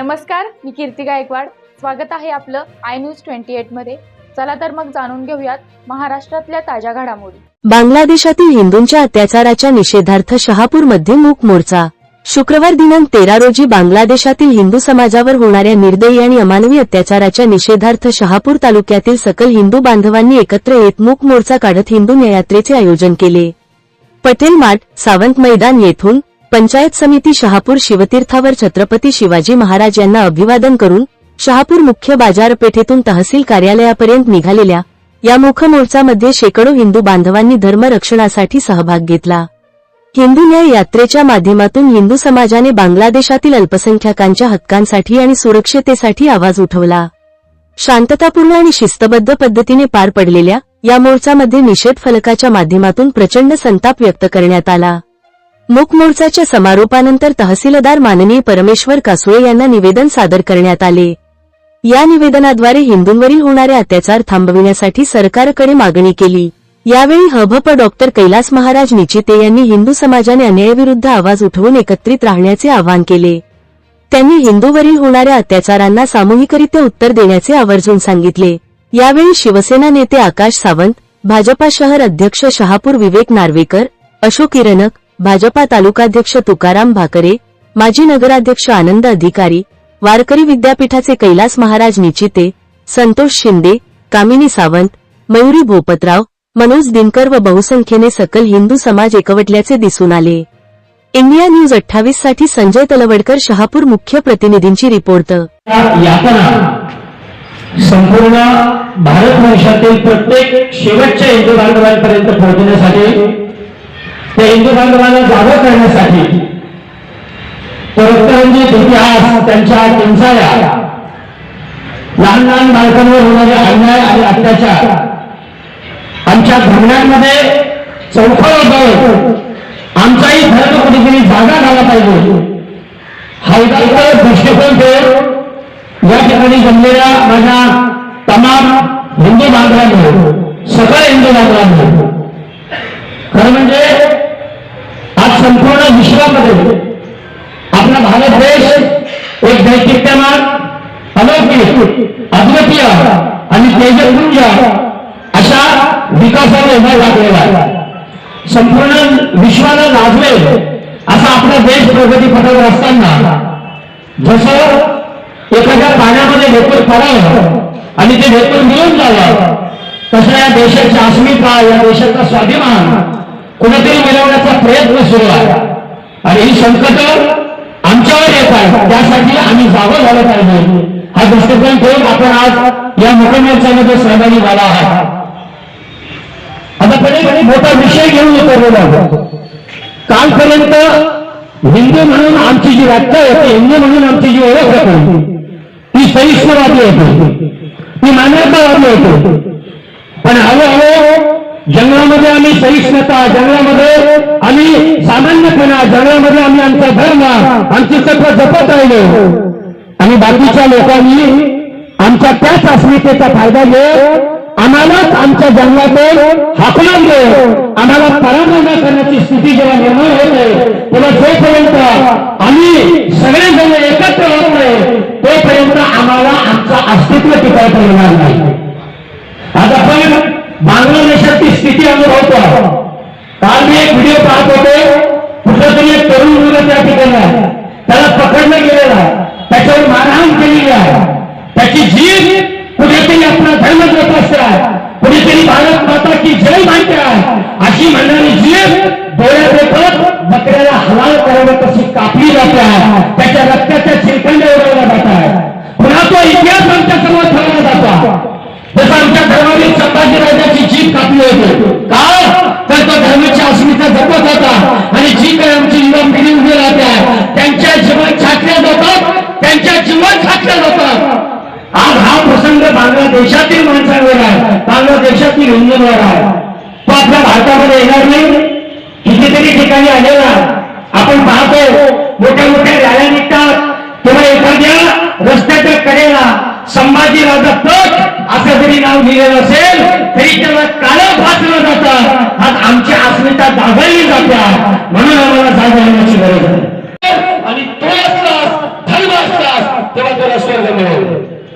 नमस्कार मी कीर्ती गायकवाड. स्वागत आहे आपलं आय न्यूज ट्वेंटी एटमध्ये. चला तर मग जाणून घेऊयात महाराष्ट्रातल्या ताज्या घडामोडी. बांगलादेशातील हिंदूंच्या अत्याचाराच्या निषेधार्थ शहापूरमध्ये मूक मोर्चा. शुक्रवार दिनांक तेरा रोजी बांगलादेशातील हिंदू समाजावर होणाऱ्या निर्दयी आणि अमानवी अत्याचाराच्या निषेधार्थ शहापूर तालुक्यातील सकल हिंदू बांधवांनी एकत्र येत मूक मोर्चा काढत हिंदू न्यायात्रेचे आयोजन केले. पटेल मार्ट सावंत मैदान येथून पंचायत समिती शहापूर शिवतीर्थावर छत्रपती शिवाजी महाराज यांना अभिवादन करून शहापूर मुख्य बाजारपेठेतून तहसील कार्यालयापर्यंत निघालेल्या या मुख मोर्चामध्ये शेकडो हिंदू बांधवांनी धर्मरक्षणासाठी सहभाग घेतला. हिंदू न्याय यात्रेच्या माध्यमातून हिंदू समाजाने बांगलादेशातील अल्पसंख्याकांच्या हक्कांसाठी आणि सुरक्षतेसाठी आवाज उठवला. शांततापूर्ण आणि शिस्तबद्ध पद्धतीने पार पडलेल्या या मोर्चामध्ये निषेध फलकाच्या माध्यमातून प्रचंड संताप व्यक्त करण्यात आला. मुकमोर्चाच्या समारोपानंतर तहसीलदार माननीय परमेश्वर कासुळे यांना निवेदन सादर करण्यात आले. या निवेदनाद्वारे हिंदूंवरील होणारे अत्याचार थांबविण्यासाठी सरकारकडे मागणी केली. यावेळी हभप डॉक्टर कैलास महाराज निचिते यांनी हिंदू समाजाने अन्यायाविरुद्ध आवाज उठवून एकत्रित राहण्याचे आवाहन केले. त्यांनी हिंदूवरील होणाऱ्या अत्याचारांना सामूहिकरित्या उत्तर देण्याचे आवर्जून सांगितले. यावेळी शिवसेना नेते आकाश सावंत भाजपा शहर अध्यक्ष शहापूर विवेक नार्वेकर अशोक इरनक भाजपा तालुकाध्यक्ष तुकाराम भाकरे माजी नगराध्यक्ष आनंद अधिकारी वारकरी विद्यापीठाचे कैलास महाराज निचिते संतोष शिंदे कामिनी सावंत मयुरी भोपतराव मनोज दिनकर व बहुसंख्येने सकल हिंदू समाज एकवटल्याचे दिसून आले. इंडिया न्यूज अठ्ठावीससाठी संजय तलवडकर शहापूर मुख्य प्रतिनिधींची रिपोर्ट. संपूर्ण भारत वर्षातील प्रत्येक शेवटच्या हिंदू बांधवांपर्यंत पोहोचण्यासाठी बांधवांना जागं करण्यासाठी परस्परांचे इतिहास त्यांच्या किंचाळ्या लहान लहान बालकांवर होणारे अन्याय आणि अत्याचार आमच्या धर्मांमध्ये चौथा बळ आमचाही धर्म कुठेतरी जागा झाला पाहिजे. हा दृष्टिकोन ठेवून या ठिकाणी जमलेल्या माझ्या तमाम हिंदू बांधवांनी सगळ्या हिंदू बांधवांनी खरं म्हणजे संपूर्ण विश्वामध्ये आपला भारत देश एक दैकित्यमान अलौकिक अद्वितीय आणि तेजपुंज अशा विकासाने उभा लागलेला आहे. संपूर्ण विश्वाला लाजले असा आपला देश प्रगती पथावर असताना जसं एखाद्या पाण्यामध्ये भेटून पडावं आणि ते भेटून मिळून जावं तसं या देशाची अस्मिता या देशाचा स्वाभिमान कुणीतरी मिळवण्याचा प्रयत्न सुरू आहे. आणि ही संकट आमच्यावर येत आहे त्यासाठी आम्ही जागं झालं पाहिजे. हा दृष्टिकोन ठेवून आपण आज या मोठ्या सहभागी झाला आहात. आता कधी मोठा विषय घेऊन उतरलेला होता कालपर्यंत हिंदू म्हणून आमची जी व्याख्या होती हिंदू म्हणून आमची जी ओळख होती ती सहिष्णुवादी होती ती मान्यतावादी होती. पण हळूहळू जंगलामध्ये आम्ही सहिष्णुता जंगलामध्ये आम्ही सामान्यपणा जंगलामध्ये आम्ही आमचा धर्म आमची तत्व जपत राहिलो. आणि बाकीच्या लोकांनी आमच्या त्याच अस्मितेचा फायदा घेत आम्हालाच आमच्या जंगलातून हाकलून दे आम्हाला पराभवना करण्याची स्थिती जेव्हा निर्माण होते तेव्हा जोपर्यंत आम्ही सगळेजण एकत्र होत नाही तोपर्यंत आम्हाला आमचं अस्तित्व टिकायचं येणार नाही आज आपण बांगलादेशाची स्थिती अनुभवतो काल मी एक व्हिडिओ पाहत होते कुठं तरी एक तरुण मुलं त्या ठिकाणी आहे त्याला पकडलं गेलेलं आहे त्याच्यावर मारहाण केलेली आहे त्याची जीव कुठेतरी आपला धर्म जोपासते आहे कुठेतरी भारत माता की जय मानते आहे अशी म्हणणारी जीव घेऊन जाणार आहात तो आपल्या भारतामध्ये येणार नाही. कितीतरी ठिकाणी आलेला आपण पाहतो मोठ्या मोठ्या गाड्या निघतात. तेव्हा एखाद्या रस्त्याच्या कडेला संभाजी राजा तट असं जरी नाव लिहिलेलं असेल तरी त्याला काळं भासलं जातं. आज आमची अस्मिता दाबवली जाते. म्हणून आम्हाला जागवण्याची गरज आहे. आणि तो असतास धर्म असतास तेव्हा तो रस्त्यावर मिळेल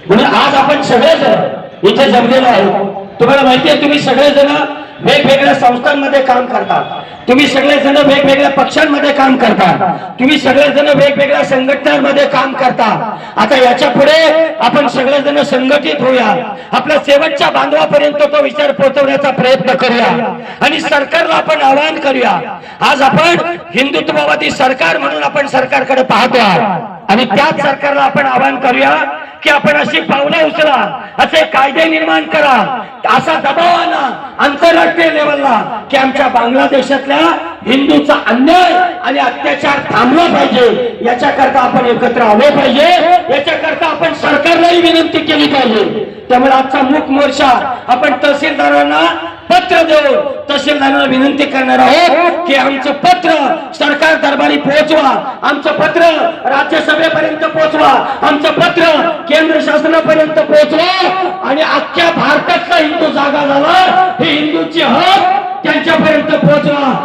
म्हणून आज आपण सगळेच इथे जमलेलो आहोत. तुम्हाला माहिती आहे तुम्ही सगळेजण वेगवेगळ्या संस्थांमध्ये काम करता तुम्ही सगळेजण वेगवेगळ्या पक्षांमध्ये काम करता तुम्ही सगळेजण वेगवेगळ्या संघटनांमध्ये काम करता आता याच्यापुढे आपण सगळेजण संघटित होऊया. आपल्या शेवटच्या बांधवापर्यंत तो विचार पोहोचवण्याचा प्रयत्न करूया. आणि सरकारला आपण आवाहन करूया. आज आपण हिंदुत्ववादी सरकार म्हणून आपण सरकारकडे पाहतो आहोत आणि त्याच सरकारला आपण आवाहन करूया की आपण अशी पावलं उचला असे कायदे निर्माण करा. असा दबाव आणा आंतरराष्ट्रीय लेवलला की आमच्या बांगलादेशातल्या हिंदूचा अन्याय आणि अत्याचार थांबला पाहिजे. याच्याकरता आपण एकत्र आलो पाहिजे. याच्याकरता आपण सरकारलाही विनंती केली पाहिजे. त्यामुळे आजचा मूक मोर्चा आपण तहसीलदारांना पत्र देऊ तहसीलदारांना विनंती करणार आहोत हो. की आमचं पत्र सरकार दरबारी पोहोचवा. आमचं पत्र राज्यसभेपर्यंत पोहोचवा. आमचं पत्र केंद्र शासनापर्यंत पोहोचवा. आणि अख्ख्या भारतातला हिंदू जागा झाला. हे हिंदूची हक त्यांच्यापर्यंत पोहोचवा.